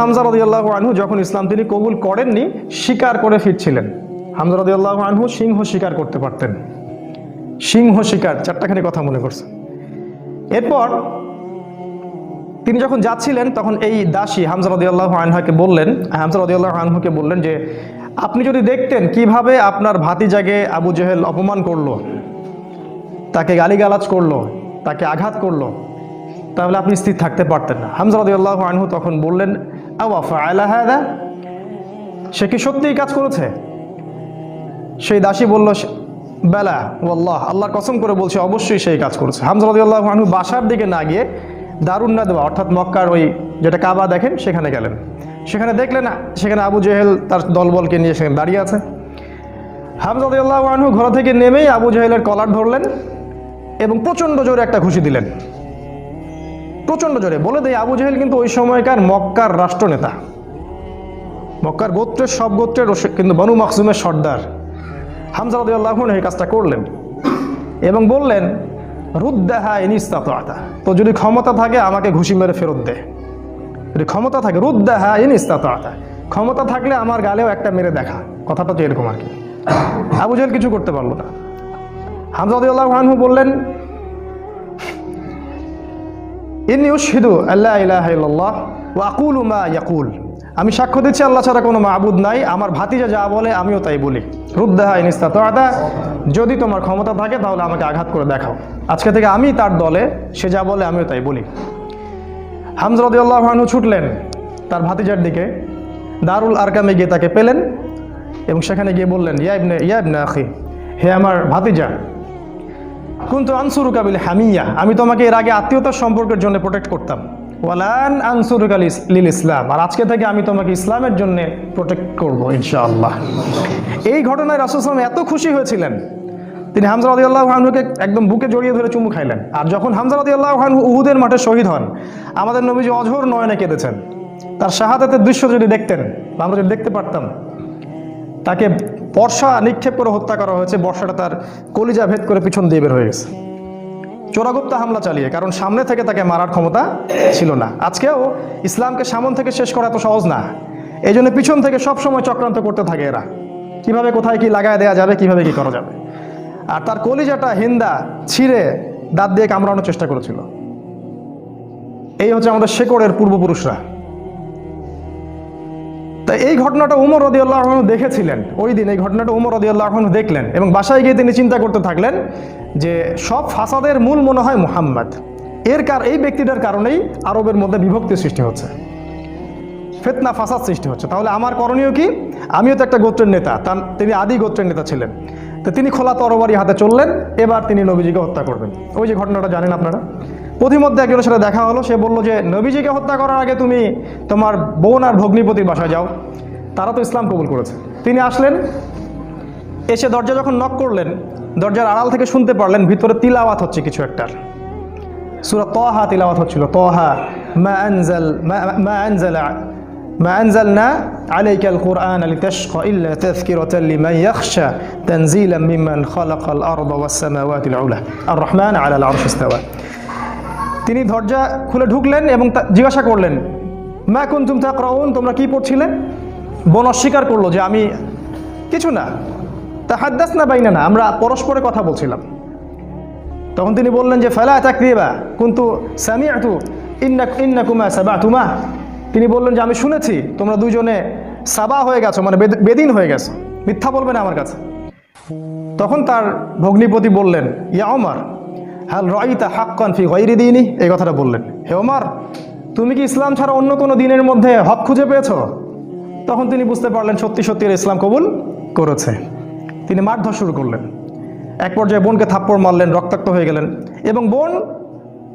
হামজা রদিয়াল্লাহ আনহু যখন ইসলাম তিনি কবুল করেননি স্বীকার করে ফিরছিলেন। হামজা রদিয়াল্লাহ আনহু সিংহ স্বীকার করতে পারতেন। সিংহ শিকার, চারটাখানি কথা মনে করছে এরপর তিনি যখন যাচ্ছিলেন, তখন এই দাসী হামজা রদিয়াল্লাহ আনহাকে বললেন, হামজা রদিয়াল্লাহ আনহুকে বললেন যে, আপনি যদি দেখতেন কীভাবে আপনার ভাতিজাকে আবু জেহেল অপমান করল, তাকে গালিগালাজ করল, তাকে আঘাত করল, তাহলে আপনি স্থির থাকতে পারতেন না। হামজা রদিয়াল্লাহ আনহু তখন বললেন সে কি সত্যিই কাজ করেছে? সেই দাসী বলল বেলা, ওয়াল্লাহ, আল্লাহর কসম করে বলছে, অবশ্যই সেই কাজ করেছে। হামজা রদিয়াল্লাহ আনহু বাসার দিকে না গিয়ে দারুণ না দেওয়া অর্থাৎ মক্কার ওই যেটা কাবা দেখেন, সেখানে গেলেন। সেখানে দেখলেন, সেখানে আবু জেহেল তার দলবলকে নিয়ে সেখানে দাঁড়িয়ে আছে। হামজা রদিয়াল্লাহ আনহু ঘর থেকে নেমেই আবু জেহেলের কলার ধরলেন এবং প্রচণ্ড জোরে একটা ঘুষি দিলেন। প্রচণ্ড জোরে। বলে দেয় আবু জেহেল কিন্তু ওই সময়কার মক্কার রাষ্ট্রনেতা। মক্কার গোত্রের সব গোত্রের কিন্তু বনু মখসুমের সর্দার। হামজা রদিয়াল্লাহ এই কাজটা করলেন এবং বললেন, রুদ্দাহা ইনিস্তাতা তো যদি ক্ষমতা থাকে, আমাকে ঘুষি মেরে ফেরত দে। যদি ক্ষমতা থাকে, রুদ্দাহা ইনিস্তাতা ক্ষমতা থাকলে আমার গালেও একটা মেরে দেখা। কথাটা তো এরকম আর কি। আবু জেহেল কিছু করতে পারল না। হামজা রদিয়াল্লাহ আনহু বললেন ইনি উশহিদু আল্লাহ ইলাহা ইল্লাল্লাহ ওয়া আকুলু মা ইয়াকুল। আমি সাক্ষ্য দিচ্ছি, আল্লাহ ছাড়া কোনো মাবুদ নাই। আমার ভাতিজা যা বলে, আমিও তাই বলি। রুদ্দাহা ইনিস্তা তো আদা যদি তোমার ক্ষমতা থাকে, তাহলে আমাকে আঘাত করে দেখাও। আজকে থেকে আমি তার দলে, সে যা বলে, আমিও তাই বলি। হামজা রাদিয়াল্লাহু আনহু ছুটলেন তার ভাতিজার দিকে। দারুল আরকামে গিয়ে তাকে পেলেন এবং সেখানে গিয়ে বললেন, ইয়া ইবনে ইয়া ইবনে আখি, হে আমার ভাতিজা কিন্তু আনসুরু কাবিল হামিয়া, আমি তোমাকে এর আগে আত্মীয়তার সম্পর্কের জন্য প্রোটেক্ট করতাম। ওয়ালান আনসুরু লিল ইসলাম, আর আজকে থেকে আমি তোমাকে ইসলামের জন্য প্রোটেক্ট করব, ইনশাআল্লাহ। এই ঘটনায় রাসুলাম এত খুশি হয়েছিলেন। তিনি হামজা রাদিয়াল্লাহু আনহুকে একদম বুকে জড়িয়ে ধরে চুমু খাইলেন। আর যখন হামজা রাদিয়াল্লাহু আনহু উহুদের মাঠে শহীদ হন, আমাদের নবীজি অঝোর নয়নে কেঁদেছেন। তার শাহাদাতের দৃশ্য যদি দেখতেন, আমরা যদি দেখতে পারতাম, তাকে বর্ষা নিক্ষেপ করে হত্যা করা হয়েছে, বর্ষাটা তার কলিজা ভেদ করে পিছন দিয়ে বের হয়ে গেছে। চোরাগুপ্তা হামলা চালিয়ে, কারণ সামনে থেকে তাকে মারার ক্ষমতা ছিল না। আজকেও ইসলামকে সামন থেকে শেষ করা এত সহজ না। এই জন্য পিছন থেকে সব সময় চক্রান্ত করতে থাকে এরা। কীভাবে, কোথায় কি লাগায় দেওয়া যাবে, কীভাবে কি করা যাবে? আর তার কলিজাটা হিন্দা ছিঁড়ে দাঁত দিয়ে কামড়ানোর চেষ্টা করেছিল। এই হচ্ছে আমাদের শেকড়ের পূর্বপুরুষরা। তা এই ঘটনাটা উমর রদি আল্লাহ দেখেছিলেন। ওই দিন এই ঘটনাটা উমর রদি আল্লাহ দেখলেন এবং বাসায় গিয়ে তিনি চিন্তা করতে থাকলেন যে সব ফাসাদের মূল মনে হয় মুহাম্মদ। এর কার, এই ব্যক্তিটার কারণেই আরবের মধ্যে বিভক্তি সৃষ্টি হচ্ছে। ফেতনা, ফাসাদ সৃষ্টি হচ্ছে। তাহলে আমার করণীয় কি? আমিও তো একটা গোত্রের নেতা, তার, তিনি আদি গোত্রের নেতা ছিলেন। তো তিনি খোলা তরবারি হাতে চললেন, এবার তিনি নবীজিকে হত্যা করবেন। ওই যে ঘটনাটা জানেন আপনারা? প্রতিমধ্যে একজনের সাথে দেখা হলো সে বলল যে নবীজিকে হত্যা করার আগে তুমি তোমার বোন আর ভগ্নিপতির বাসায় যাও তারা তো ইসলাম কবুল করেছে তিনি আসলেন এসে দরজা যখন নক করলেন দরজার আড়াল থেকে শুনতে পারলেন ভিতরে তিলাওয়াত হচ্ছে কিছু একটার সুরা তহা তিলাওয়াত হচ্ছিল তহা মা আনজাল মা- মা আনজাল ما أنزلنا عليك القرآن لتشقى إلا تذكرة لمن يخشى تنزيلا ممن خلق الأرض والسماوات العلى الرحمن على العرش استوى তিনি দরজা খুলে ঢুকলেন এবং তা- জিজ্ঞাসা করলেন, মা কুনতুম তাকরাউন? তোমরা কি পড়ছিলে? বোন অস্বীকার করল যে আমি কিছু না। তা হাদ্দাস না বাইনা না আমরা পরস্পরে কথা বলছিলাম। তখন তিনি বললেন যে, ফেলা তাকরিবা কিন্তু সামিআতু ইন্না ইন্নাকুমা সাবাতুমা? তিনি বললেন যে, আমি শুনেছি, তোমরা দুজনে সাবা হয়ে গেছো মানে বেদ- বেদিন হয়ে গেছো। মিথ্যা বলবে না আমার কাছে। তখন তার ভগ্নিপতি বললেন, ইয়া ওমর হাল রাইতা হাক্কান ফি গৈরি দিনই এই কথাটা বললেন। হে ওমর, তুমি কি ইসলাম ছাড়া অন্য কোনো দিনের মধ্যে হক খুঁজে পেয়েছ? তখন তিনি বুঝতে পারলেন সত্যি সত্যি ইসলাম কবুল করেছে। তিনি মারধর শুরু করলেন। এক পর্যায়ে বোনকে থাপ্পড় মারলেন, রক্তাক্ত হয়ে গেলেন এবং বোন,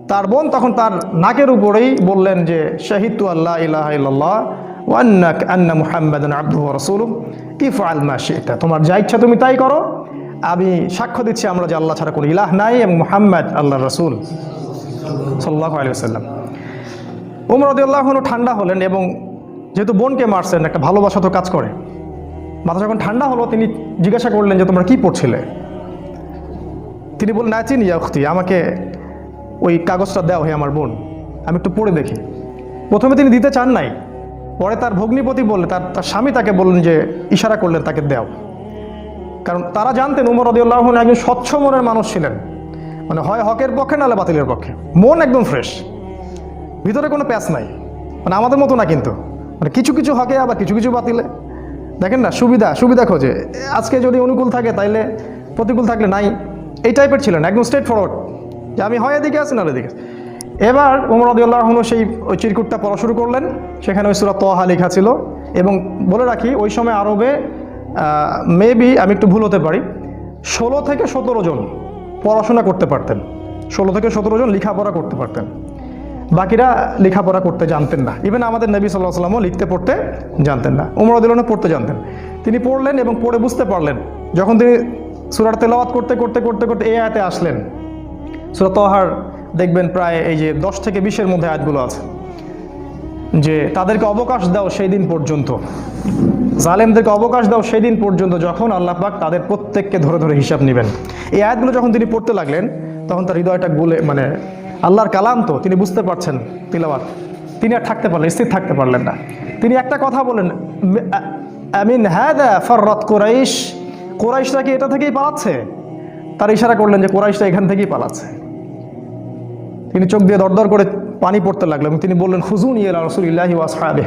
তার বোন তখন তার নাকের উপরেই বললেন যে শাহিদু আল্লাহ ইলাহা ইল্লাল্লাহ ওয়ান্নাক আন্না মুহাম্মাদান আব্দুহু ওয়া রাসূলুহু। ইফআল মা শি'তা, তোমার যা ইচ্ছা তুমি তাই করো। আমি সাক্ষ্য দিচ্ছি আমরা যে আল্লাহ ছাড়া কোনো ইলাহ নাই এবং মোহাম্মদ আল্লাহ রাসূল সাল্লাল্লাহু আলাইহি ওয়াসাল্লাম। উমর রাদিয়াল্লাহু আনহু ঠান্ডা হলেন এবং যেহেতু বোনকে মারছেন, একটা ভালোবাসা তো কাজ করে। মাথা যখন ঠান্ডা হলো, তিনি জিজ্ঞাসা করলেন যে তোমরা কি পড়ছিলে? তিনি বললেন না চিনি উখতি আমাকে ওই কাগজটা দাও হে আমার বোন, আমি একটু পড়ে দেখি। প্রথমে তিনি দিতে চান নাই, পরে তার ভগ্নিপতি বললেন তার তার স্বামী তাকে বললেন যে, ইশারা করলেন তাকে দেও। কারণ তারা জানতেন উমর রদিউল্লাহ একজন স্বচ্ছ মনের মানুষ ছিলেন। মানে হয় হকের পক্ষে নাহলে বাতিলের পক্ষে। মন একদম ফ্রেশ ভিতরে কোনো প্যাচ নাই। মানে আমাদের মতো না কিন্তু। মানে কিছু কিছু হকে আবার কিছু কিছু বাতিলে। দেখেন না, সুবিধা সুবিধা খোঁজে। আজকে যদি অনুকূল থাকে, তাইলে প্রতিকূল থাকলে নাই। এই টাইপের ছিলেন, একদম স্ট্রেট ফরওয়ার্ড যে আমি হয় এদিকে আছি, না এদিকে। এবার উমর আদিউল্লাহ সেই ওই চিরকুটটা পড়া শুরু করলেন। সেখানে ওই সুরা তোহা লেখা ছিল। এবং বলে রাখি, ওই সময় আরবে মেবি আমি একটু ভুল হতে পারি। ষোলো থেকে সতেরো জন পড়াশোনা করতে পারতেন। ষোলো থেকে সতেরো জন লেখাপড়া করতে পারতেন। বাকিরা লেখাপড়া করতে জানতেন না। ইভেন আমাদের নবী সাল্লাহ সাল্লামও লিখতে, পড়তে জানতেন না। উমর আদিলনে পড়তে জানতেন। তিনি পড়লেন এবং পড়ে বুঝতে পারলেন। যখন তিনি সুরার তেলাওয়াত করতে করতে করতে করতে এই আয়াতে আসলেন, সুরা তহার দেখবেন প্রায় এই যে দশ থেকে বিশের মধ্যে আয়াতগুলো আছে, যে তাদেরকে অবকাশ দাও সেই দিন পর্যন্ত। জালেমদেরকে অবকাশ দাও সেই দিন পর্যন্ত যখন আল্লাহ পাক তাদের প্রত্যেককে ধরে ধরে হিসাব নেবেন। এই আয়াতগুলো যখন তিনি পড়তে লাগলেন, তখন তার হৃদয়টা গুলে মানে আল্লাহর কালাম তো, তিনি বুঝতে পারছেন তিলাবাত তিনি আর থাকতে পারলেন, স্থির থাকতে পারলেন না। তিনি একটা কথা বলেন আমিন হ্যাঁ ফররত কোরাইশ। কোরাইশরা কি এটা থেকেই পালাচ্ছে? তার ইশারা করলেন যে কোরাইশরা এখান থেকেই পালাচ্ছে। তিনি চোখ দিয়ে দরদর করে পানি পড়তে লাগল এবং তিনি বললেন খুজুন ইয়েলা রসুল ইল্লাহি ওয়াসহাবে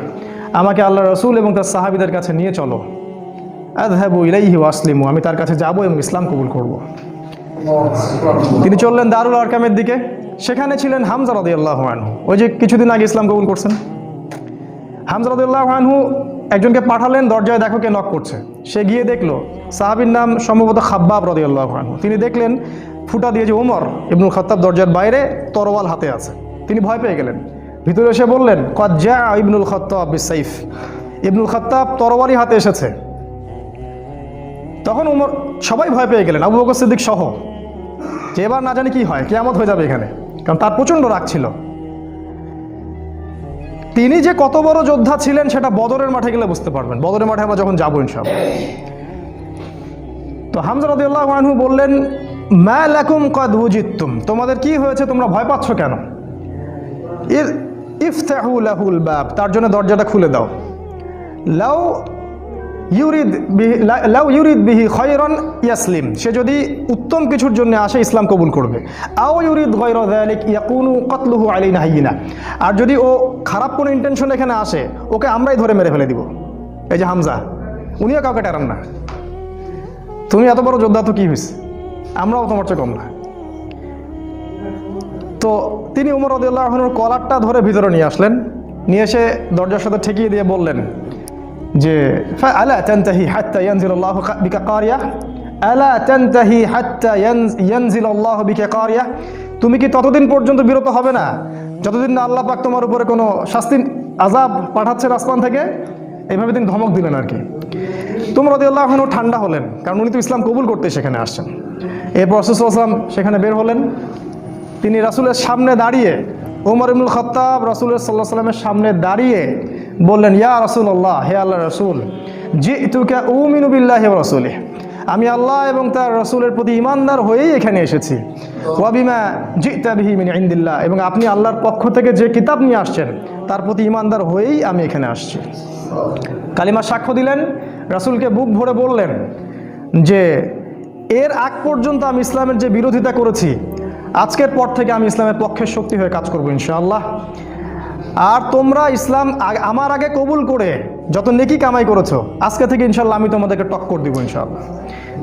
আমাকে আল্লাহ রসুল এবং তার সাহাবিদের কাছে নিয়ে চলো। আদহাবু ইলাইহি ওয়াসলিমু আমি তার কাছে যাব এবং ইসলাম কবুল করব। তিনি চললেন দারুল আরকামের দিকে। সেখানে ছিলেন হামজা রদি আল্লাহ আনহু। ওই যে কিছুদিন আগে ইসলাম কবুল করছেন। হামজা রদি আল্লাহ আনহু একজনকে পাঠালেন, দরজায় দেখো কে নক করছে। সে গিয়ে দেখল, সাহাবির নাম সম্ভবত খাব্বাব রদি আল্লাহ আনহু। তিনি দেখলেন, ফুটা দিয়ে যে ওমর ইবনুল খত্তাব দরজার বাইরে তরোয়াল হাতে আছে। তিনি ভয় পেয়ে গেলেন। ভিতরে এসে বললেন কজ্জা ইবনুল খত্তাব বিসাইফ ইবনুল খত্তাব তরোয়ালি হাতে এসেছে। তখন উমর, সবাই ভয় পেয়ে গেলেন, আবু বকর সিদ্দিক সহ। যে এবার না জানি কি হয়, কেয়ামত হয়ে যাবে এখানে, কারণ তার প্রচণ্ড রাগ ছিল। তিনি যে কত বড় যোদ্ধা ছিলেন, সেটা বদরের মাঠে গেলে বুঝতে পারবেন। বদরের মাঠে আমরা যখন যাব ইনসব তো হামজা রদিউল্লাহ আনহু বললেন, মা কদ উজিত্তুম তোমাদের কি হয়েছে, তোমরা ভয় পাচ্ছ কেন? ইর- ইফতাহু লাহুল বাব, তার জন্য দরজাটা খুলে দাও। লাউ ইউরিদ লাউ ইউরিদ বিহি খয়রন ইয়াসলিম, সে যদি উত্তম কিছুর জন্য আসে, ইসলাম কবুল করবে। আও ইউরিদ গৈর যালিক ইয়াকুনু কতলুহু আলাইনা হাইয়িনা, আর যদি ও খারাপ কোনো ইন্টেনশন এখানে আসে, ওকে আমরাই ধরে মেরে ফেলে দিব। এই যে হামজা, উনিও কাউকে টেরান না। তুমি এত বড় যোদ্ধা, তো কি হয়েছে আমরাও তোমার চেয়ে কম না। তো তিনি উমর রদুল্লাহনুর কলারটা ধরে ভিতরে নিয়ে আসলেন। নিয়ে এসে দরজার সাথে ঠেকিয়ে দিয়ে বললেন যে আলা তান্তাহি হাত্তা ইয়ানজিল আল্লাহ বিকা কারিয়া? আলা তান্তাহি হাত্তা ইয়ানজিল আল্লাহ বিকা কারিয়া? তুমি কি ততদিন পর্যন্ত বিরত হবে না? যতদিন না আল্লাহ পাক তোমার উপরে কোনো শাস্তি আজাব পাঠাচ্ছেন আসমান থেকে? এইভাবে তিনি ধমক দিলেন আর কি। তোমরা রদিয়াল্লাহ ঠান্ডা হলেন, কারণ উনি তো ইসলাম কবুল করতে সেখানে আসছেন। এরপর রসুলাম সেখানে বের হলেন। তিনি রাসুলের সামনে দাঁড়িয়ে উমর ইবনুল খত্তাব রাসুলের সাল্লাহ সাল্লামের সামনে দাঁড়িয়ে বললেন, ইয়া রাসুল্লাহ হে আল্লাহ রসুল জি তুকে উমিনুবিল্লাহ রসুলে আমি আল্লাহ এবং তার রসুলের প্রতি ইমানদার হয়েই এখানে এসেছি। ওয়াবিমা জি তাবিহি মিন ইন্দিল্লাহ। এবং আপনি আল্লাহর পক্ষ থেকে যে কিতাব নিয়ে আসছেন, তার প্রতি ইমানদার হয়েই আমি এখানে আসছি। কালিমা সাক্ষ্য দিলেন, রাসুলকে বুক ভরে বললেন যে, এর আগ পর্যন্ত আমি ইসলামের যে বিরোধিতা করেছি আজকের পর থেকে আমি ইসলামের পক্ষের শক্তি হয়ে কাজ করব, ইনশাআল্লাহ। আর তোমরা ইসলাম আমার আগে কবুল করে যত নেকি কামাই করেছ, আজকে থেকে ইনশাল্লাহ আমি তোমাদেরকে টক্কর দিব, ইনশাআল্লাহ।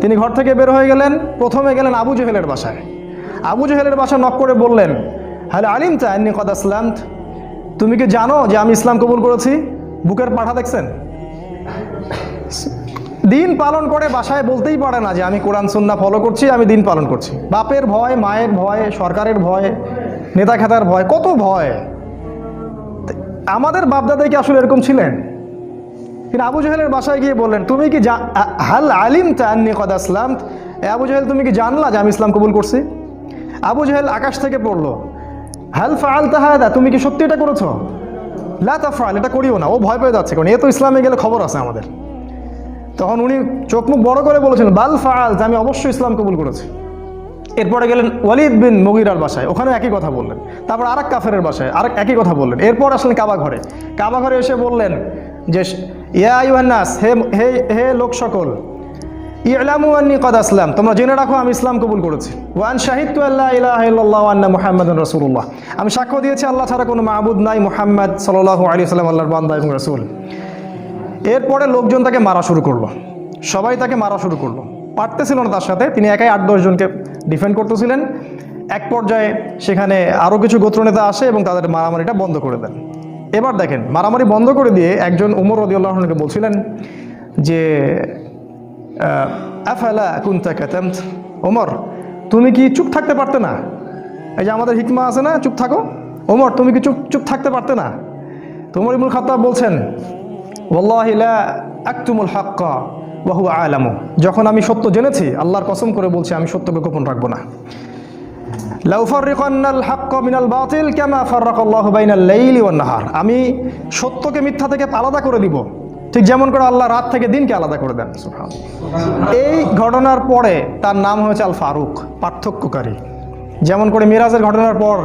তিনি ঘর থেকে বের হয়ে গেলেন, প্রথমে গেলেন আবু জেহেলের বাসায়। আবু জেহেলের বাসায় নক করে বললেন হ্যালো আলিম তা এমনি কদ আসলাম তুমি কি জানো যে আমি ইসলাম কবুল করেছি? বুকের পাঠা দেখছেন? দিন পালন করে বাসায় বলতেই পারে না যে আমি কোরআন সুন্না ফলো করছি, আমি দিন পালন করছি। বাপের ভয়, মায়ের ভয়, সরকারের ভয় নেতা খেতার ভয়, কত ভয়? আমাদের বাপদাদাই কি আসলে এরকম ছিলেন? তিনি আবু জাহেলের বাসায় গিয়ে বললেন, তুমি কি হাল আলিম তান্নি কদ আসলাম আবু জাহেল, তুমি কি জানলা যে আমি ইসলাম কবুল করছি? আবু জাহেল আকাশ থেকে পড়ল, হাল ফাল তাহাদা তুমি কি সত্যি এটা করেছ? লা তাফাল এটা করিও না। ও ভয় পেয়ে যাচ্ছে, কারণ এ তো ইসলামে গেলে খবর আছে আমাদের। তখন উনি চোখ মুখ বড় করে বলেছেন বাল ফাল আমি অবশ্যই ইসলাম কবুল করেছি। এরপরে গেলেন ওয়ালিদ বিন মগিরার বাসায় ওখানে একই কথা বললেন। তারপর আরেক কাফেরের বাসায়, আরেক একই কথা বললেন। এরপর আসলেন কাবা ঘরে। কাবা ঘরে এসে বললেন যে, ইয়া ইউহান্নাস হে হে হে লোক সকল ইলামু আন্নি কদ আসলাম, তোমরা জেনে রাখো আমি ইসলাম কবুল করেছি। ওয়ান শাহিদু আল্লাহ ইলাহা ইল্লাল্লাহ ওয়া আন্না মুহাম্মাদুর রাসূলুল্লাহ। আমি সাক্ষ্য দিয়েছি, আল্লাহ ছাড়া কোনো মাহবুদ নাই মুহাম্মদ সাল্লাল্লাহু আলাইহি সাল্লাম আল্লাহর বান্দা এবং রাসূল। এরপরে লোকজন তাকে মারা শুরু করল। সবাই তাকে মারা শুরু করল। পারতেছিল না তার সাথে। তিনি একাই আট দশজনকে ডিফেন্ড করতেছিলেন। এক পর্যায়ে সেখানে আরও কিছু গোত্রনেতা আসে এবং তাদের মারামারিটা বন্ধ করে দেন। এবার দেখেন, মারামারি বন্ধ করে দিয়ে একজন উমর রদিউল্লাহকে বলছিলেন যে আফালা কুন্তা কাতামত? ওমর তুমি কি চুপ থাকতে পারতে না? এই যে আমাদের হিকমা আছে না, চুপ থাকো। ওমর তুমি কি চুপ চুপ থাকতে পারতে না? তোমার ইবুল খাত্তাব বলছেন ওয়াল্লাহি লা আকতুমুল হাক্কা হুয়া আলামু। যখন আমি সত্য জেনেছি, আল্লাহর কসম করে বলছি, আমি সত্যকে গোপন রাখব না। আমি সত্যকে মিথ্যা থেকে আলাদা করে দিব। ঠিক যেমন করে আল্লাহ রাত থেকে দিনকে আলাদা করে দেন এই ঘটনার পরে তার নাম হয়েছে আল ফারুক, পার্থক্যকারী। যেমন করে মিরাজের ঘটনার পর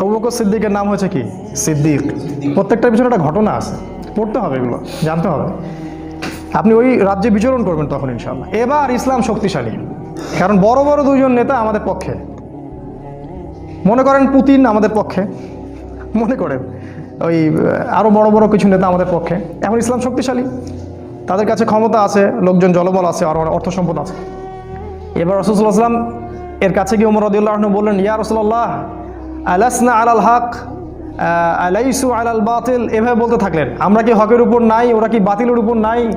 আবু সিদ্দিকের নাম হয়েছে কি? সিদ্দিক। প্রত্যেকটার পিছনে একটা ঘটনা আছে। পড়তে হবে এগুলো, জানতে হবে। আপনি ওই রাজ্যে বিচরণ করবেন তখন ইনশাল্লাহ এবার ইসলাম শক্তিশালী। কারণ বড় বড় দুজন নেতা আমাদের পক্ষে। মনে করেন পুতিন আমাদের পক্ষে। মনে করেন ওই আরও বড় বড় কিছু নেতা আমাদের পক্ষে। এখন ইসলাম শক্তিশালী। তাদের কাছে ক্ষমতা আছে, লোকজন জলবল আছে, আর অর্থ সম্পদ আছে। এবার রসুলাম এর কাছে গিয়ে উমর রদিউল্লাহ বললেন, ইয়া রসুল্লাহ আলাসনা আলাল হক? আলাইসু আলাল বাতিল, এভাবে বলতে থাকলেন, আমরা কি হকের উপর নাই? ওরা কি বাতিলের উপর নাই?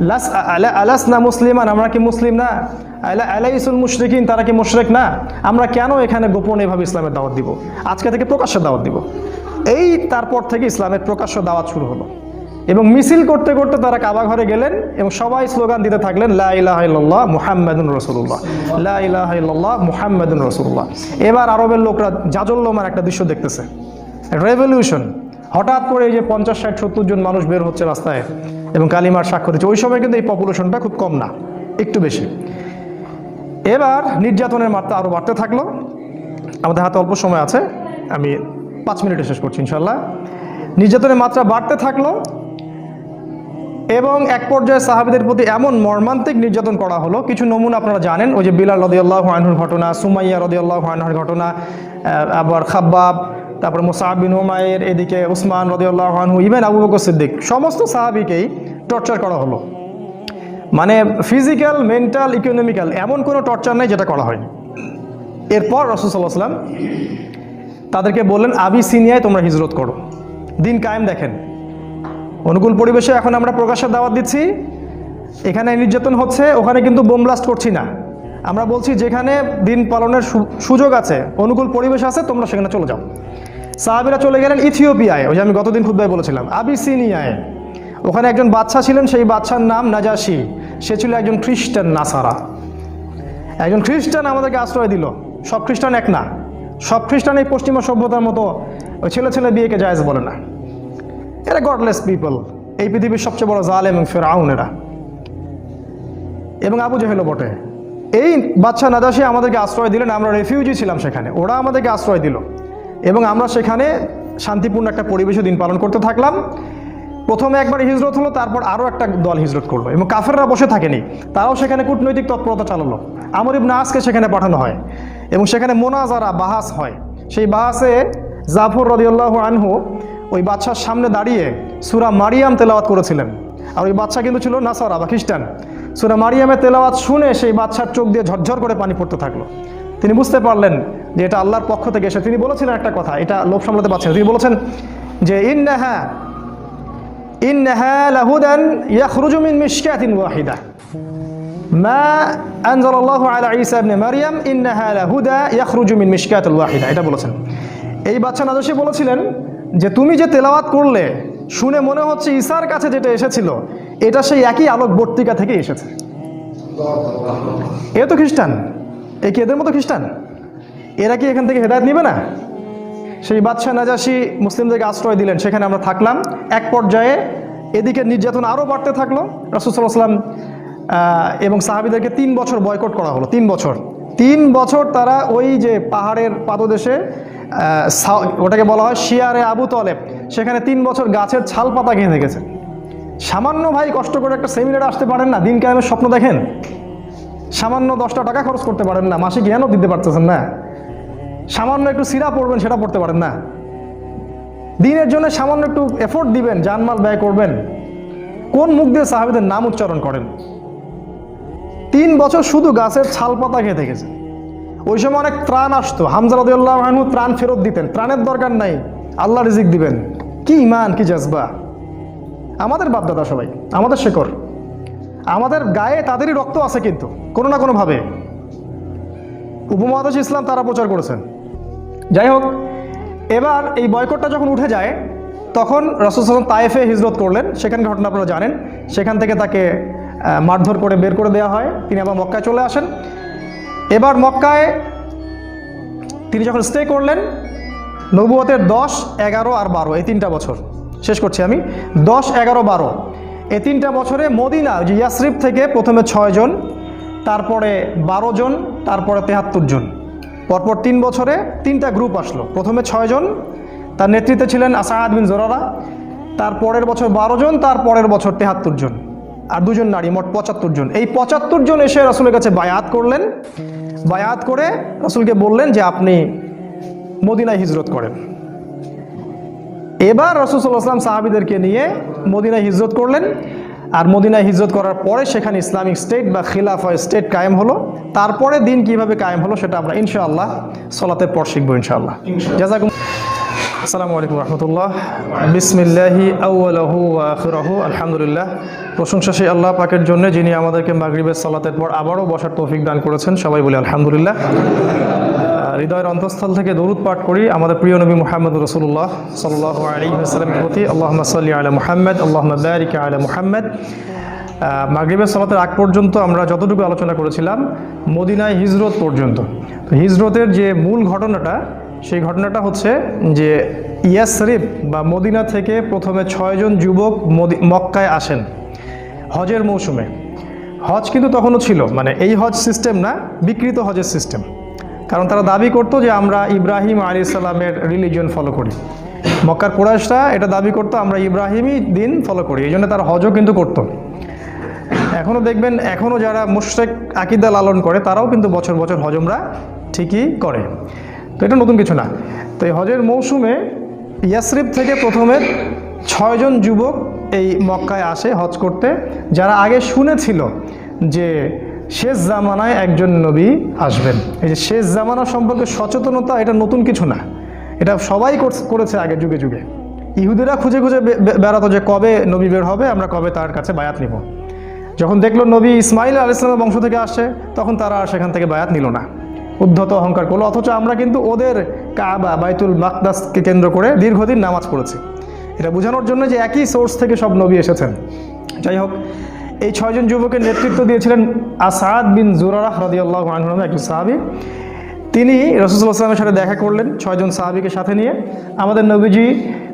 লাস আলা- আলাসনা মুসলিমান, আমরা কি মুসলিম না? আলা আলাইসুল মুশরিকিন, তারা কি মুশরিক না? আমরা কেন এখানে গোপন এভাবে ইসলামের দাওয়াত দিব? আজকে থেকে প্রকাশ্যে দাওয়াত দিব। এই তারপর থেকে ইসলামের প্রকাশ্য দাওয়াত শুরু হলো। এবং মিছিল করতে করতে তারা কাবা ঘরে গেলেন এবং সবাই স্লোগান দিতে থাকলেন, লা ইলাহা ইল্লাল্লাহ মুহাম্মাদুন রাসূলুল্লাহ। লা ইলাহা ইল্লাল্লাহ মুহাম্মাদুন রাসূলুল্লাহ। এবার আরবের লোকরা জাজল্যমান একটা দৃশ্য দেখতেছে। রেভলিউশন হঠাৎ করে এই যে পঞ্চাশ, ষাট, সত্তর জন মানুষ বের হচ্ছে রাস্তায় এবং কালিমার স্বাক্ষর হচ্ছে ওই সময় কিন্তু এই পপুলেশনটা খুব কম না, একটু বেশি। এবার নির্যাতনের মাত্রা আরও বাড়তে থাকল। আমাদের হাতে অল্প সময় আছে, আমি পাঁচ মিনিটে শেষ করছি ইনশাল্লাহ নির্যাতনের মাত্রা বাড়তে থাকল এবং এক পর্যায়ে সাহাবিদের প্রতি এমন মর্মান্তিক নির্যাতন করা হলো। কিছু নমুনা আপনারা জানেন, ওই যে বিলাল রদিয়াল্লাহ আনহুর ঘটনা, সুমাইয়া রদিয়াল্লাহ আনহুর ঘটনা আবার খাব্বাব তারপরে মোসাহাব বিন ওমায়ের এদিকে উসমান রদিয়াল্লাহ আনহু ইভেন আবু বকর সিদ্দিক, সমস্ত সাহাবিকেই টর্চার করা হলো। মানে ফিজিক্যাল মেন্টাল ইকোনমিক্যাল এমন কোনো টর্চার নেই যেটা করা হয়নি। এরপর রসুল্লাহ সাল্লাম তাদেরকে বললেন, আবি সিনিয়ায় তোমরা হিজরত করো। দিন কায়েম দেখেন। অনুকূল পরিবেশে এখন আমরা প্রকাশের দাওয়াত দিচ্ছি। এখানে নির্যাতন হচ্ছে, ওখানে কিন্তু বোম ব্লাস্ট করছি না। আমরা বলছি, যেখানে দিন পালনের সুযোগ আছে, অনুকূল পরিবেশ আছে, তোমরা সেখানে চলে যাও। সাহাবিরা চলে গেলেন ইথিওপিয়ায়, ওই যে আমি গতদিন খুদ্ায় বলেছিলাম, আবিসিনিয়ায়। ওখানে একজন বাচ্চা ছিলেন, সেই বাচ্চার নাম নাজাসি। সে ছিল একজন খ্রিস্টান নাসারা। একজন খ্রিস্টান আমাদেরকে আশ্রয় দিল। সব খ্রিস্টান এক না। সব খ্রিস্টান এই পশ্চিমা সভ্যতার মতো ওই ছেলে ছেলে বিয়েকে জায়েজ বলে না। এরা গডলেস পিপল এই পৃথিবীর সবচেয়ে বড় জাল এবং ফেরাউন এরা। এবং আবু জাহেলও বটে। এই বাচ্চা নাদাসে আমাদেরকে আশ্রয় দিলেন, আমরা রেফিউজি ছিলাম সেখানে। ওরা আমাদেরকে আশ্রয় দিল। এবং আমরা সেখানে শান্তিপূর্ণ একটা পরিবেশে দিন পালন করতে থাকলাম। প্রথমে একবার হিজরত হলো, তারপর আরও একটা দল হিজরত করল এবং কাফেররা বসে থাকেনি। তারাও সেখানে কূটনৈতিক তৎপরতা চালালো। আমর ইবনে আসকে সেখানে পাঠানো হয় এবং সেখানে মোনাজারা, বাহাস হয়। সেই বাহাসে জাফর রদিউল্লাহ আনহু ওই বাচ্চার সামনে দাঁড়িয়ে সুরা মারিয়াম তেলাওয়াত করেছিলেন। আর ওই বাচ্চা কিন্তু ছিল নাসারা বা খ্রিস্টান। সুরা মারিয়ামের তেলাওয়াত শুনে সেই বাচ্চার চোখ দিয়ে ঝরঝর করে পানি পড়তে থাকল। তিনি বুঝতে পারলেন যে এটা আল্লাহর পক্ষ থেকে এসে তিনি বলেছিলেন একটা কথা, এটা লোভ সামলাতে পারছেন। তিনি বলেছেন যে, ইন্নাহা ইন্নাহা লাহুদান ইয়াখরুজু মিন মিশকাতিন ওয়াহিদা। মা আনজালাল্লাহু আলা ঈসা ইবনে মারইয়াম ইন্নাহা লাহুদা ইয়াখরুজু মিন মিশকাতিল ওয়াহিদা। এটা বলেছেন। এই বাচ্চা নাজসি বলেছিলেন যে, তুমি যে তেলাওয়াত করলে, শুনে মনে হচ্ছে ঈসার কাছে যেটা এসেছিল, এটা সেই একই আলোক বর্তিকা থেকে এসেছে। এ তো খ্রিস্টান, এ কি এদের মতো খ্রিস্টান? এরা কি এখান থেকে হেদায়ত নিবে না? সেই বাদশাহ নাজাসি মুসলিমদেরকে আশ্রয় দিলেন, সেখানে আমরা থাকলাম। এক পর্যায়ে এদিকে নির্যাতন আরও বাড়তে থাকল। রাসুসাল্লাম এবং সাহাবিদেরকে তিন বছর বয়কট করা হলো, তিন বছর। তিন বছর তারা ওই যে পাহাড়ের পাদদেশে ওটাকে বলা হয় শিয়ারে আবু তলেব, সেখানে তিন বছর গাছের ছাল পাতা খেয়ে থেকেছে সামান্য ভাই কষ্ট করে একটা সেমিনারে আসতে পারেন না দিন কায়েমের স্বপ্ন দেখেন। সামান্য দশটা টাকা খরচ করতে পারেন না, মাসে জ্ঞানও দিতে পারতেছেন না? সামান্য একটু সিরা পড়বেন, সেটা পড়তে পারেন, না। দিনের জন্য সামান্য একটু এফোর্ট দিবেন, জানমাল ব্যয় করবেন। কোন মুখ দিয়ে সাহাবিদের নাম উচ্চারণ করেন? তিন বছর শুধু গাছের ছাল পাতা খেয়ে থেকেছে ওই সময় অনেক ত্রাণ আসতো। হামজা রদিউল্লাহ ত্রাণ ফেরত দিতেন। ত্রাণের দরকার নাই। আল্লাহ রিজিক দিবেন। কি ইমান কি জজবা। আমাদের বাপদাদা সবাই, আমাদের শেকড় আমাদের গায়ে তাদেরই রক্ত আছে কিন্তু, কোনো না কোনোভাবে। উপমহাদেশ ইসলাম তারা প্রচার করেছেন। যাই হোক, এবার এই বয়কটটা যখন উঠে যায়, তখন রসুল সাল্লাম তায়েফে হিজরত করলেন। সেখানে ঘটনা আপনারা জানেন। সেখান থেকে তাকে মারধর করে বের করে দেওয়া হয়। তিনি আবার মক্কায় চলে আসেন। এবার মক্কায় তিনি যখন স্টে করলেন নবুয়তের দশ, এগারো আর বারো, এই তিনটা বছর। শেষ করছি আমি। দশ, এগারো, বারো। এই তিনটা বছরে মদিনা ইয়াসরিফ থেকে প্রথমে ছয়জন তারপরে বারো জন, তারপরে তেহাত্তর জন। পরপর তিন বছরে তিনটা গ্রুপ আসলো। প্রথমে ছয়জন তার নেতৃত্বে ছিলেন আসাদ বিন জোরারা, তার পরের বছর বারো জন, তার পরের বছর তেহাত্তর জন, আর দুজন নারী, মোট পঁচাত্তর জন। এই পঁচাত্তর জন এসে রসুলের কাছে বায়াত করলেন। বায়াত করে রসুলকে বললেন যে, আপনি মদিনায় হিজরত করেন। এবার রসুলাম সাহাবিদেরকে নিয়ে মদিনায় হিজরত করলেন। আর মদিনায় হিজরত করার পরে সেখানে ইসলামিক স্টেট বা খিলাফা স্টেট কায়েম হলো। তারপরে দিন কীভাবে কায়েম হলো সেটা আমরা ইনশাআল্লাহ সলাতের পর শিখব ইনশাআল্লাহ। জাজাকুম আসসালামু আলাইকুম রহমতুল্লাহ। বিসমিল্লাহি আউ্লাহু আখরাহু। আলহামদুলিল্লাহ। প্রশংসা সেই আল্লাহ পাকের জন্য যিনি আমাদেরকে মাগরিবের সালাতের পর আবারও বসার তৌফিক দান করেছেন। সবাই বলি আলহামদুলিল্লাহ। হৃদয়ের অন্তঃস্থল থেকে দরুদ পাঠ করি। আমাদের প্রিয় নবী মুহাম্মদ রসুল্লাহ সাল্লাহ আলী সাল্লামের প্রতি আল্লাহ সাল্লি আলা মুহাম্মদ আল্লাহ বারিক আলা মুহাম্মদ। মাগরিবের সালাতের আগ পর্যন্ত আমরা যতটুকু আলোচনা করেছিলাম, মদিনায় হিজরত পর্যন্ত। হিজরতের যে মূল ঘটনাটা সেই ঘটনাটা হচ্ছে যে ইয়াসরিফ বা মদিনা থেকে প্রথমে ছয়জন যুবক মক্কায় আসেন হজের মৌসুমে। হজ কিন্তু তখনও ছিল মানে এই হজ সিস্টেম না, বিকৃত হজের সিস্টেম। কারণ তারা দাবি করতো যে আমরা ইব্রাহিম আলী সাল্লামের রিলিজিয়ন ফলো করি। মক্কার কোরাইশরা এটা দাবি করতো, আমরা ইব্রাহিমই দিন ফলো করি। এই জন্য তারা হজও কিন্তু করতো। এখনও দেখবেন এখনও যারা মুশরেক আকিদা লালন করে, তারাও কিন্তু বছর বছর হজমরা ঠিকই করে। তো এটা নতুন কিছু না। তো এই হজের মৌসুমে ইয়াসরিফ থেকে প্রথমে ছয়জন যুবক এই মক্কায় আসে হজ করতে। যারা আগে শুনেছিল যে শেষ জামানায় একজন নবী আসবেন। এই যে শেষ জামানা সম্পর্কে সচেতনতা এটা নতুন কিছু না। এটা সবাই করছে- আগে যুগে যুগে। ইহুদিরা খুঁজে খুঁজে বেড়াতো যে কবে নবী বের হবে, আমরা কবে তার কাছে বায়াত নিব। যখন দেখল নবী ইসমাইল আল ইসলামের বংশ থেকে আসছে তখন তারা আর সেখান থেকে বায়াত নিল না। উদ্ধত অহংকার করল। অথচ আমরা কিন্তু ওদের কাবা, বাইতুল মাকদাসকে কেন্দ্র করে দীর্ঘদিন নামাজ পড়েছি। এটা বোঝানোর জন্য যে একই সোর্স থেকে সব নবী এসেছেন। যাই হোক, এই ছয়জন যুবকের নেতৃত্ব দিয়েছিলেন আসাদ বিন জুরারাহ রদিয়াল্লাহ আনহু নামে একজন সাহাবি। তিনি রসুল্লাহ সাল্লামের সাথে দেখা করলেন ছয়জন সাহাবিকে সাথে নিয়ে। আমাদের নবীজি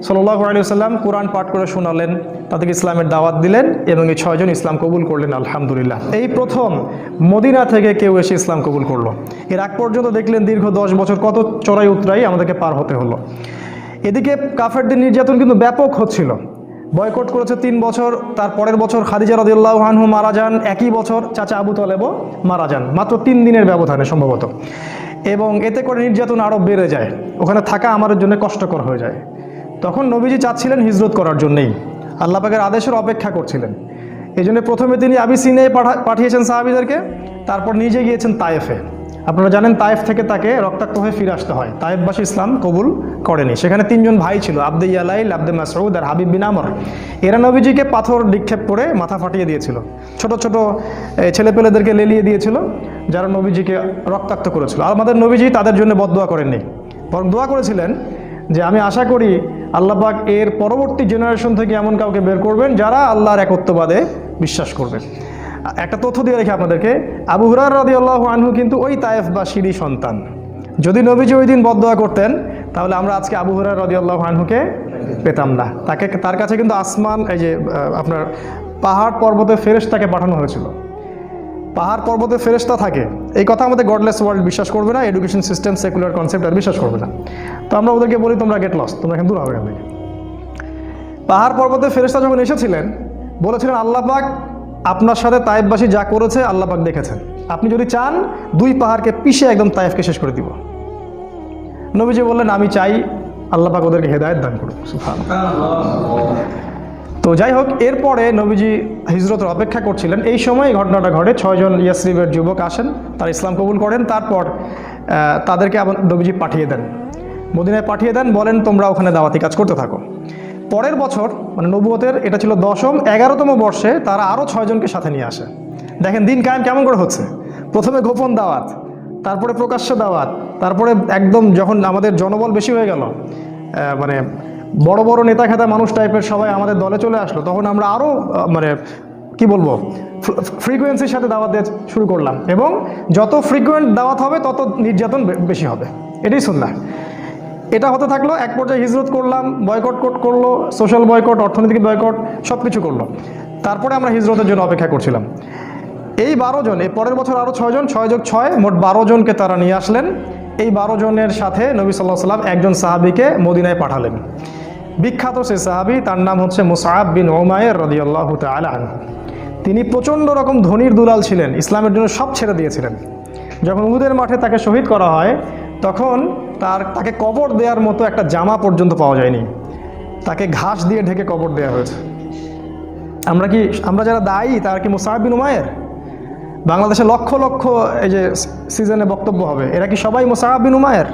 সাল্লাহ আলিয়াল্লাম কোরআন পাঠ করে শোনালেন, তাদেরকে ইসলামের দাওয়াত দিলেন এবং এই ছয়জন ইসলাম কবুল করলেন, আলহামদুলিল্লাহ। এই প্রথম মদিনা থেকে কেউ এসে ইসলাম কবুল করল। এর আগ পর্যন্ত দেখলেন দীর্ঘ দশ বছর কত চড়াই উতরাই আমাদেরকে পার হতে হলো। এদিকে কাফেরদের নির্যাতন কিন্তু ব্যাপক হচ্ছিল। বয়কট করেছে তিন বছর, তার পরের বছর খাদিজা রদিউল্লাহ আনহু মারা যান, একই বছর চাচা আবু তলেবও মারা যান। মাত্র তিন দিনের ব্যবধানে সম্ভবত। এবং এতে করে নির্যাতন আরও বেড়ে যায়। ওখানে থাকা আমাদের জন্য কষ্টকর হয়ে যায়। তখন নবীজি চাচ্ছিলেন হিজরত করার জন্যেই। আল্লাহ পাকের আদেশের অপেক্ষা করছিলেন। এই প্রথমে তিনি আবিসিনে পাঠা, পাঠিয়েছেন সাহাবিদেরকে, তারপর নিজে গিয়েছেন তায়েফে। আপনারা জানেন তায়েফ থেকে তাকে রক্তাক্ত হয়ে ফিরে আসতে হয়। তায়েফবাসী ইসলাম কবুল করেনি। সেখানে তিনজন ভাই ছিল, আব্দে ইয়ালাইল, আব্দে মাসউদ আর হাবিব বিন আমর। এরা নবীজিকে পাথর নিক্ষেপ করে মাথা ফাটিয়ে দিয়েছিল। ছোট ছোট ছেলেপেলেদেরকে লেলিয়ে দিয়েছিল, যারা নবীজিকে রক্তাক্ত করেছিল। আর আমাদের নবীজি তাদের জন্য বদদোয়া করেননি। বরং দোয়া করেছিলেন যে, আমি আশা করি আল্লাহ পাক এর পরবর্তী জেনারেশন থেকে এমন কাউকে বের করবেন যারা আল্লাহর একত্ববাদে বিশ্বাস করবে। একটা তথ্য দিয়ে রেখে আপনাদেরকে। আবু হুরার রাদি আল্লাহ আনহু কিন্তু ওই তায়েফ বা সিঁড়ি সন্তান। যদি নবীজি ওই দিন বদদোয়া করতেন, তাহলে আমরা আজকে আবু হুরার রদি আল্লাহ আনহুকে পেতাম না। তাকে, তার কাছে কিন্তু আসমান, এই যে আপনার পাহাড় পর্বতে ফেরেশ তাকে পাঠানো হয়েছিল। পাহাড় পর্বতে ফেরেস্তা থাকে। এই কথা আমাদের গডলেস ওয়ার্ল্ড বিশ্বাস করবে না, এডুকেশন সিস্টেম, সেকুলার কনসেপ্ট আর বিশ্বাস করবে না। তো আমরা ওদেরকে বলি, তোমরা গেট লস তোমরা দূর হবে পাহাড় পর্বতে ফেরেস্তা যখন এসেছিলেন, বলেছিলেন, আল্লাহ পাক আপনার সাথে তাইফবাসী যা করেছে আল্লাহ পাক দেখেছেন। আপনি যদি চান, দুই পাহাড়কে পিষে একদম তাইফকে শেষ করে দিব। নবীজি বললেন, আমি চাই আল্লাহ পাক ওদেরকে হেদায়ত দান করুক। তো যাই হোক, এরপরে নবীজি হিজরতের অপেক্ষা করছিলেন। এই সময় ঘটনাটা ঘটে। ছয়জন ইয়াসরিবের যুবক আসেন, তারা ইসলাম কবুল করেন। তারপর তাদেরকে আবার নবীজি পাঠিয়ে দেন। মদিনায় পাঠিয়ে দেন, বলেন, তোমরা ওখানে দাওয়াতি কাজ করতে থাকো। পরের বছর মানে নবুয়তের, এটা ছিল দশম, এগারোতম বর্ষে তারা আরও ছয়জনকে সাথে নিয়ে আসে। দেখেন, দিন কায়েম কেমন করে হচ্ছে? প্রথমে গোপন দাওয়াত, তারপরে প্রকাশ্য দাওয়াত, তারপরে একদম যখন আমাদের জনবল বেশি হয়ে গেল মানে বড় বড় নেতা খেতা মানুষ টাইপের সবাই আমাদের দলে চলে আসলো, তখন আমরা আরও মানে কি বলব ফ্রিকোয়েন্সির সাথে দাওয়াত দেওয়া শুরু করলাম এবং যত ফ্রিকোয়েন্ট দাওয়াত হবে, তত নির্যাতন বেশি হবে। এটাই শুনলাম এটা হতে থাকল, এক পর্যায়ে হিজরত করলাম বয়কট কোট করল সোশ্যাল বয়কট অর্থনৈতিক বয়কট সব কিছু করল। তারপরে আমরা হিজরতের জন্য অপেক্ষা করছিলাম। এই বারো জন পরের বছর আরও ছয়জন ছয় যোগ ছয়, মোট বারো জনকে তারা নিয়ে আসলেন। এই বারো জনের সাথে নবী সাল্লাহ সাল্লাম একজন সাহাবিকে মদিনায় পাঠালেন। বিখ্যাত সে সাহাবি, তার নাম হচ্ছে মুসাহাব বিন ওমায়ের রদিয়াল্লাহ তালা আনহু। তিনি প্রচণ্ড রকম ধনির দুলাল ছিলেন, ইসলামের জন্য সব ছেড়ে দিয়েছিলেন। যখন উহুদের মাঠে তাকে শহীদ করা হয়, তখন তার তাকে কবর দেওয়ার মতো একটা জামা পর্যন্ত পাওয়া যায়নি। তাকে ঘাস দিয়ে ঢেকে কবর দেওয়া হয়েছে। আমরা কি, আমরা যারা দায়ী, তারা কি মোসাহাবিন উমায়ের? বাংলাদেশে লক্ষ লক্ষ এই যে সিজনে বক্তব্য হবে। এরা কি সবাই মোসাহাবিন উমায়ের?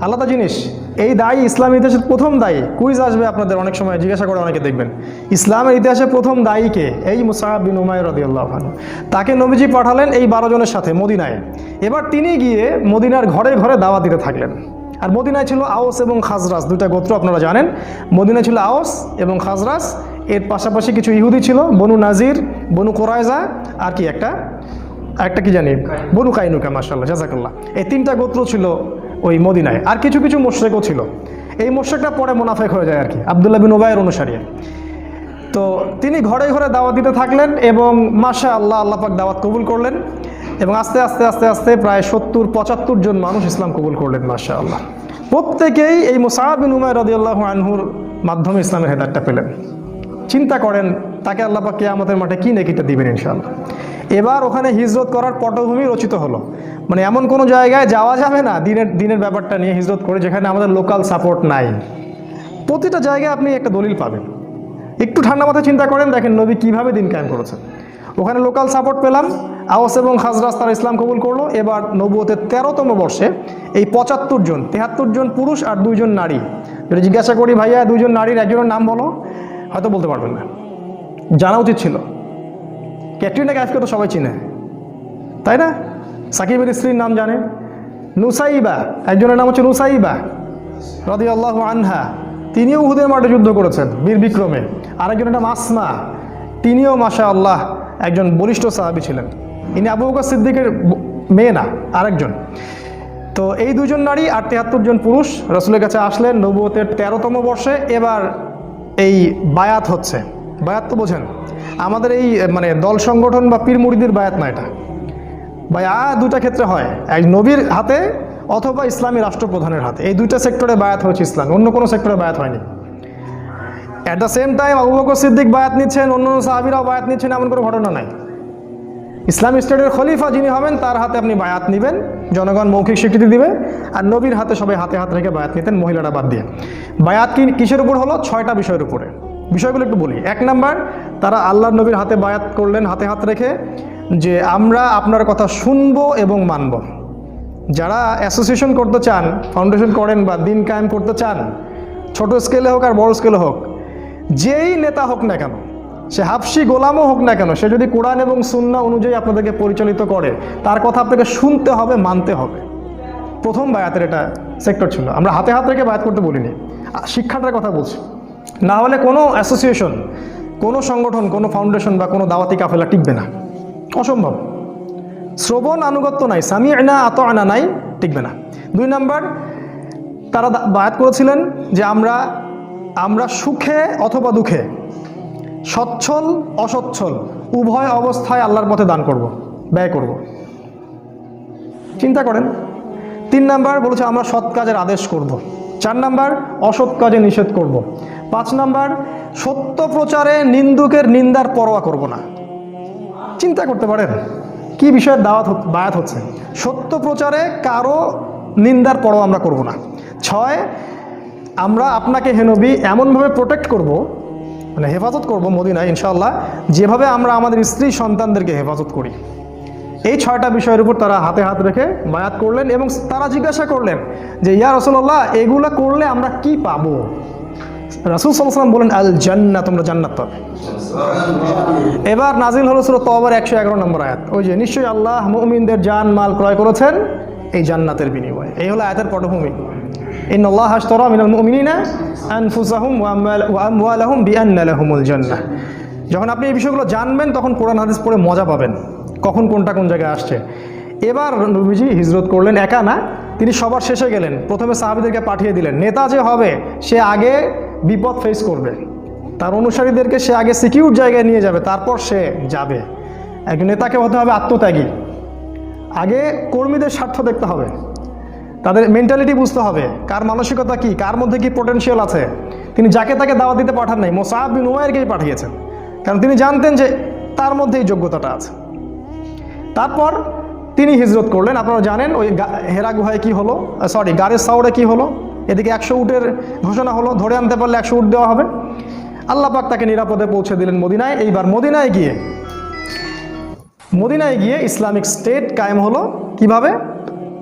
আলাদা জিনিস। এই দায়ী ইসলামের ইতিহাসের প্রথম দায়ী। কুইজ আসবে আপনাদের অনেক সময়, জিজ্ঞাসা করে অনেকে দেখবেন। ইসলামের ইতিহাসে প্রথম দায়ীকে এই মুসাহাব বিন উমায়ের রদিউল্লাহ খান তাকে নবীজি পাঠালেন এই বারো জনের সাথে মদিনায়। এবার তিনি গিয়ে মদিনার ঘরে ঘরে দাওয়া দিতে থাকলেন। আর মদিনায় ছিল আওস এবং খাজরাস দুইটা গোত্র আপনারা জানেন। মদিনায় ছিল আওস এবং খাজরাস এর পাশাপাশি কিছু ইহুদি ছিল, বনু নাজির, বনু কোরাইজা আর কি একটা? একটা কি জানি? বনু কাইনুকা মাসাল্লাহ জাজাকাল্লাহ এই তিনটা গোত্র ছিল ওই মদিনায়। আর কিছু কিছু মোশেকও ছিল। এই মোশেকটা পরে মুনাফেক হয়ে যায় আর কি, আবদুল্লাহ বিন ওবায়ের অনুসারী। তো তিনি ঘরে ঘরে দাওয়াত দিতে থাকলেন এবং মাসা আল্লাহ আল্লাহ পাক দাওয়াত কবুল করলেন এবং আস্তে আস্তে আস্তে আস্তে প্রায় সত্তর, পঁচাত্তর জন মানুষ ইসলাম কবুল করলেন মাসা আল্লাহ প্রত্যেকেই এই মুসাহাব বিন উমায় রদিয়াল্লাহ আনহুর মাধ্যমে ইসলামের হেদারটা পেলেন। চিন্তা করেন, তাকে আল্লাহ পাক কেয়ামতের মাঠে কী নেকিটা দিবেন ইনশাআল্লাহ। এবার ওখানে হিজরত করার পটভূমি রচিত হলো। মানে এমন কোনো জায়গায় যাওয়া যাবে না দিনের দিনের ব্যাপারটা নিয়ে হিজরত করে যেখানে আমাদের লোকাল সাপোর্ট নাই। প্রতিটা জায়গায় আপনি একটা দলিল পাবেন। একটু ঠান্ডা মাথায় চিন্তা করেন, দেখেন নবী কীভাবে দিন কায়েম করেছেন। ওখানে লোকাল সাপোর্ট পেলাম, আওয়াস এবং খাজরাস তারা ইসলাম কবুল করল। এবার নবুয়তের তেরোতম বর্ষে এই পঁচাত্তর জন, তেহাত্তর জন পুরুষ আর দুইজন নারী। যদি জিজ্ঞাসা করি, ভাইয়া দুইজন নারীর একজনের নাম বলো? হয়তো বলতে পারবেন না। জানা উচিত ছিল। ক্যাটরিনা ক্যাফকে তো সবাই চিনে। তাই না? সাকিবের স্ত্রীর নাম জানে। নুসাইবা, একজনের নাম হচ্ছে নুসাইবা রদি আল্লাহ আনহা। তিনিও উহুদের মাঠে যুদ্ধ করেছেন, বীর বিক্রমে। আরেকজনের নাম আসমা। তিনিও মাশা আল্লাহ একজন বলিষ্ঠ সাহাবি ছিলেন। ইনি আবু বকর সিদ্দিকের মেয়ে না, আরেকজন। তো এই দুজন নারী আর তেহাত্তর জন পুরুষ রসুলের কাছে আসলেন নবুয়তের তেরোতম বর্ষে। এবার এই বায়াত হচ্ছে। বায়াত তো বোঝেন। আমাদের এই মানে দল সংগঠন বা পীর মুড়িদের বায়াত না এটা। বায়া দুটা ক্ষেত্রে হয়। এক নবীর হাতে অথবা ইসলামী রাষ্ট্রপ্রধানের হাতে। এই দুইটা সেক্টরে বায়াত হয়েছে ইসলাম। অন্য কোনো সেক্টরে বায়াত হয়নি। At the same time Abu Bakr Siddiq বায়াত নিচ্ছেন অন্য সাহাবিরাও বায়াত নিচ্ছেন, এমন কোনো ঘটনা নাই। ইসলাম স্টেটের খলিফা যিনি হবেন, তার হাতে আপনি বায়াত নেবেন। জনগণ মৌখিক স্বীকৃতি দিবে। আর নবীর হাতে সবাই হাতে হাত রেখে বায়াত নিতেন, মহিলারা বাদ দিয়ে। বায়াত কি কিসের উপর হলো? ছয়টা বিষয়ের উপরে। বিষয়গুলো একটু বলি। এক নাম্বার, তারা আল্লাহ নবীর হাতে বায়াত করলেন, হাতে হাত রেখে যে আমরা আপনার কথা শুনব এবং মানব। যারা অ্যাসোসিয়েশন করতে চান ফাউন্ডেশন করেন বা দিন কায়েম করতে চান, ছোট স্কেলে হোক আর বড় স্কেলে হোক, যেই নেতা হোক না কেন, সে হাফসি গোলামও হোক না কেন, সে যদি কোরআন এবং সুন্না অনুযায়ী আপনাদেরকে পরিচালিত করে, তার কথা আপনাকে শুনতে হবে, মানতে হবে। প্রথম বায়াতের এটা সেক্টর ছিল। আমরা হাতে হাত রেখে বায়াত করতে বলিনি। শিক্ষাটার কথা বলছি। না হলে কোনো অ্যাসোসিয়েশন, কোনো সংগঠন, কোনো ফাউন্ডেশন বা কোনো দাওয়াতি কাফেলা টিকবে না। অসম্ভব। শ্রবণ আনুগত্য নাই সামি আনা আত আনা নাই, টিকবে না। দুই নাম্বার, তারা বায়াত করেছিলেন যে আমরা আমরা সুখে অথবা দুঃখে, সচ্ছল, অসচ্ছল, উভয় অবস্থায় আল্লাহর পথে দান করব, ব্যয় করব। চিন্তা করেন। তিন নাম্বার বলেছে আমরা সৎ কাজের আদেশ করব। চার নাম্বার, অসৎ কাজে নিষেধ করব। পাঁচ নাম্বার, সত্য প্রচারে নিন্দুকের নিন্দার পরোয়া করব না। চিন্তা করতে পারেন, কি বিষয়ের দাওয়াত বায়াত হচ্ছে? সত্য প্রচারে কারও নিন্দার পরোয়া আমরা করব না। ছয়, আমরা আপনাকে হেনবি এমনভাবে প্রোটেক্ট করব মানে হেফাজত করব মদিনায় ইনশাল্লাহ যেভাবে আমরা আমাদের স্ত্রী সন্তানদেরকে হেফাজত করি। এই ছয়টা বিষয়ের উপর তারা হাতে হাত রেখে বায়াত করলেন এবং তারা জিজ্ঞাসা করলেন যে, ইয়া রসল্লাহ এগুলো করলে আমরা কি পাবো? রাসুল সাল্লাম বলেন আল জান্নাত তোমরা জান্নাত পাবে। এবার নাজিল হলো ছিল তবার একশো এগারো নম্বর আয়াত। ওই যে নিশ্চয়ই আল্লাহ মুমিনদের জান, মাল ক্রয় করেছেন এই জান্নাতের বিনিময়ে। এই হলো আয়াতের পটভূমি। ইন আল্লাহ হাসতরা মিনাল মুমিনিনা আনফুসাহুম ওয়া আমওয়াল- ওয়া আমওয়ালাহুম বিআন্না লাহুমুল যখন আপনি এই বিষয়গুলো জানবেন, তখন কোরআন হাদিস পড়ে মজা পাবেন। কখন কোনটা কোন জায়গায় আসছে। এবার নবীজি হিজরত করলেন একা না, তিনি সবার শেষে গেলেন। প্রথমে সাহাবিদেরকে পাঠিয়ে দিলেন। নেতা যে হবে, সে আগে বিপদ ফেস করবে। তার অনুসারীদেরকে সে আগে সিকিউর জায়গায় নিয়ে যাবে, তারপর সে যাবে। একজন নেতাকে হতে হবে আত্মত্যাগী। আগে কর্মীদের স্বার্থ দেখতে হবে। তাদের মেন্টালিটি বুঝতে হবে। কার মানসিকতা কি? কার মধ্যে কি পোটেনশিয়াল আছে? তিনি যাকে তাকে দাওয়াত দিতে পাঠান নাই মোসাহাব বিন উমায়েরকেই পাঠিয়েছেন। কারণ তিনি জানতেন যে তার মধ্যে এই যোগ্যতাটা আছে। তারপর তিনি হিজরত করলেন। আপনারা জানেন ওই হেরা গুহায় কী হলো? সরি গাড়ির সাউরে কী হলো? এদিকে একশো উটের ঘোষণা হলো, ধরে আনতে পারলে একশো উট দেওয়া হবে। আল্লাহ পাক তাকে নিরাপদে পৌঁছে দিলেন মদিনায়। এইবার মদিনায় গিয়ে মদিনায় গিয়ে ইসলামিক স্টেট কায়েম হলো কীভাবে?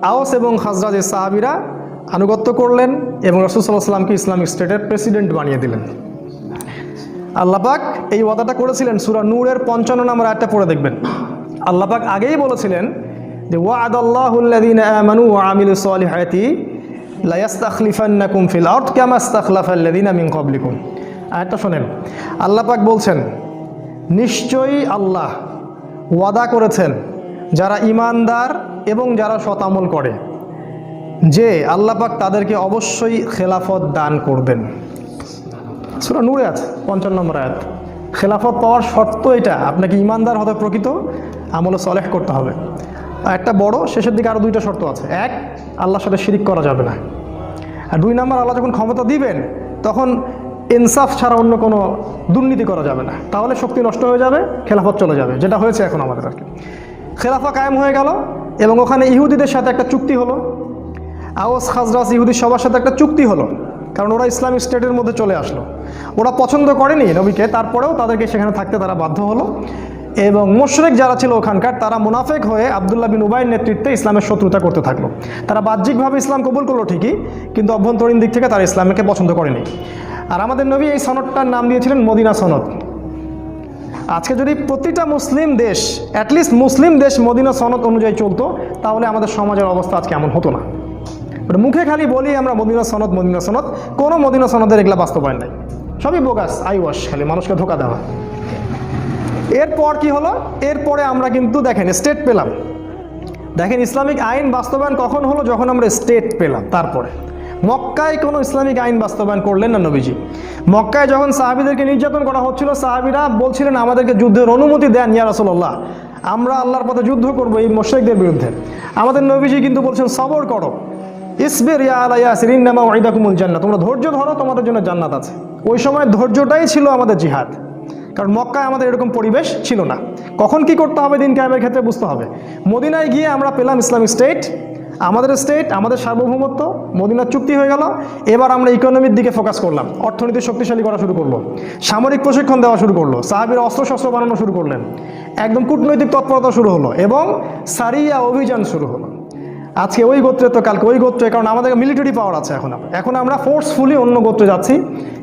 আওস এবং খাজরাজের সাহাবিরা আনুগত্য করলেন এবং রসুল্লাহ সাল্লামকে ইসলামিক স্টেটের প্রেসিডেন্ট বানিয়ে দিলেন। আল্লাপাক এই ওয়াদাটা করেছিলেন সুরা নূরের পঞ্চান্ন নম্বর একটা পড়ে দেখবেন। আল্লাপাক আগেই বলেছিলেন যে ওয়াদ আল্লাহুল্লাদিন আমানু আমিলু সলিহাতি লায়াস্তাখলিফান্নাকুম ফিল আরদ কামা ইস্তাখলাফাল্লাযিনা মিন ক্বাবলিকুম। আয়াতটা শোনেন। আল্লাপাক বলছেন, নিশ্চয়ই আল্লাহ ওয়াদা করেছেন যারা ইমানদার এবং যারা শতামল করে, যে আল্লাপাক তাদেরকে অবশ্যই খেলাফত দান করবেন। সুরা নূরে আছে, পঞ্চান্ন নম্বর আয়াত। খেলাফত পাওয়ার শর্ত এটা, আপনাকে ইমানদার হতে প্রকৃত আমলে সলেহ করতে হবে। একটা বড়, শেষের দিকে আরও দুইটা শর্ত আছে। এক, আল্লাহর সাথে শিরিক করা যাবে না। আর দুই নম্বর, আল্লাহ যখন ক্ষমতা দিবেন, তখন ইনসাফ ছাড়া অন্য কোনো দুর্নীতি করা যাবে না। তাহলে শক্তি নষ্ট হয়ে যাবে, খেলাফত চলে যাবে, যেটা হয়েছে এখন আমাদের আর কি। খেলাফা কায়েম হয়ে গেল, এবং ওখানে ইহুদিদের সাথে একটা চুক্তি হলো। আওস খাজরাস ইহুদি সবার সাথে একটা চুক্তি হলো, কারণ ওরা ইসলামিক স্টেটের মধ্যে চলে আসলো। ওরা পছন্দ করেনি নবীকে, তারপরেও তাদেরকে সেখানে থাকতে তারা বাধ্য হলো। এবং মোশরেক যারা ছিল ওখানকার, তারা মুনাফেক হয়ে আবদুল্লাহ বিন উবাইয়ের নেতৃত্বে ইসলামের শত্রুতা করতে থাকল। তারা বাহ্যিকভাবে ইসলাম কবুল করল ঠিকই, কিন্তু অভ্যন্তরীণ দিক থেকে তারা ইসলামকে পছন্দ করেনি। আর আমাদের নবী এই সনদটার নাম দিয়েছিলেন মদিনা সনদ। আজকে যদি প্রতিটা মুসলিম দেশ অ্যাটলিস্ট মুসলিম দেশ মদিনা সনদ অনুযায়ী চলতো, তাহলে আমাদের সমাজের অবস্থা আজকে এমন হতো না। মুখে খালি বলি আমরা মদিনা সনদ মদিনা সনদ, কোনো মদিনা সনদের এগুলা বাস্তবায়ন নাই। সবই বোগাস আই ওয়াশ, খালি মানুষকে ধোকা দেওয়া। এরপর কি হলো? এরপরে আমরা কিন্তু দেখেন স্টেট পেলাম। দেখেন, ইসলামিক আইন বাস্তবায়ন কখন হলো? যখন আমরা স্টেট পেলাম, তারপরে। মক্কায় কোনো ইসলামিক আইন বাস্তবায়ন করলেন না নবীজি। মক্কায় যখন সাহাবিদেরকে নির্যাতন করা হচ্ছিল, সাহাবিরা বলছিলেন, আমাদেরকে যুদ্ধের অনুমতি দেন ইয়া রাসূলুল্লাহ। আমরা আল্লাহর পথে যুদ্ধ করব এই মোশেকদের বিরুদ্ধে। আমাদের নবীজি কিন্তু বলছেন, সবর করো। ইসবের ইয়া আলা ইয়াসির ওয়াইদাকুমুল জান্নাত। তোমরা ধৈর্য ধরো, তোমাদের জন্য জান্নাত আছে। ওই সময় ধৈর্যটাই ছিল আমাদের জিহাদ। কারণ মক্কায় আমাদের এরকম পরিবেশ ছিল না। কখন কি করতে হবে দিন কায়েমের ক্ষেত্রে বুঝতে হবে। মদিনায় গিয়ে আমরা পেলাম ইসলামিক স্টেট, আমাদের স্টেট, আমাদের সার্বভৌমত্ব, মদিনার চুক্তি হয়ে গেল। এবার আমরা ইকোনমির দিকে ফোকাস করলাম। অর্থনীতি শক্তিশালী করা শুরু করল। সামরিক প্রশিক্ষণ দেওয়া শুরু করল। সাহাবির অস্ত্রশস্ত্র বানানো শুরু করলেন। একদম কূটনৈতিক তৎপরতা শুরু হলো এবং সারিয়া অভিযান শুরু হলো। আজকে ওই গোত্রে তো কালকে ওই গোত্রে, কারণ আমাদের মিলিটারি পাওয়ার আছে এখন এখন আমরা ফোর্সফুলি অন্য গোত্রে যাচ্ছি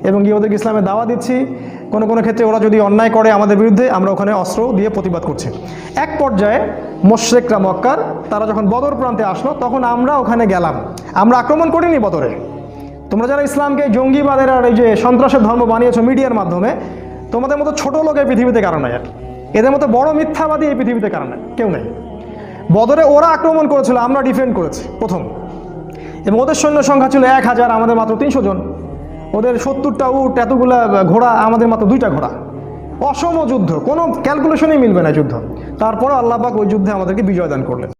এবং ওদেরকে ইসলামে দাওয়া দিচ্ছি। কোনো কোনো ক্ষেত্রে ওরা যদি অন্যায় করে আমাদের বিরুদ্ধে, আমরা ওখানে অস্ত্র দিয়ে প্রতিবাদ করছি। এক পর্যায়ে মোশরেকরা মক্কার, তারা যখন বদর প্রান্তে আসলো, তখন আমরা ওখানে গেলাম। আমরা আক্রমণ করিনি বদরে। তোমরা যারা ইসলামকে জঙ্গিবাদের আর এই যে সন্ত্রাসের ধর্ম বানিয়েছো মিডিয়ার মাধ্যমে, তোমাদের মতো ছোট লোক এই পৃথিবীতে কারণ নাই আর। এদের মতো বড় মিথ্যাবাদী এই পৃথিবীতে কারণ নাই, কেউ নেই। বদরে ওরা আক্রমণ করেছিল, আমরা ডিফেন্ড করেছি, প্রথম। এবং ওদের সৈন্য সংখ্যা ছিল এক হাজার, আমাদের মাত্র তিনশো জন। ওদের সত্তরটা উট, এতগুলা ঘোড়া, আমাদের মাত্র দুইটা ঘোড়া। অসম যুদ্ধ, কোনো ক্যালকুলেশনই মিলবে না যুদ্ধ। তারপরে আল্লাহবাক ওই যুদ্ধে আমাদেরকে বিজয় দান করলেন।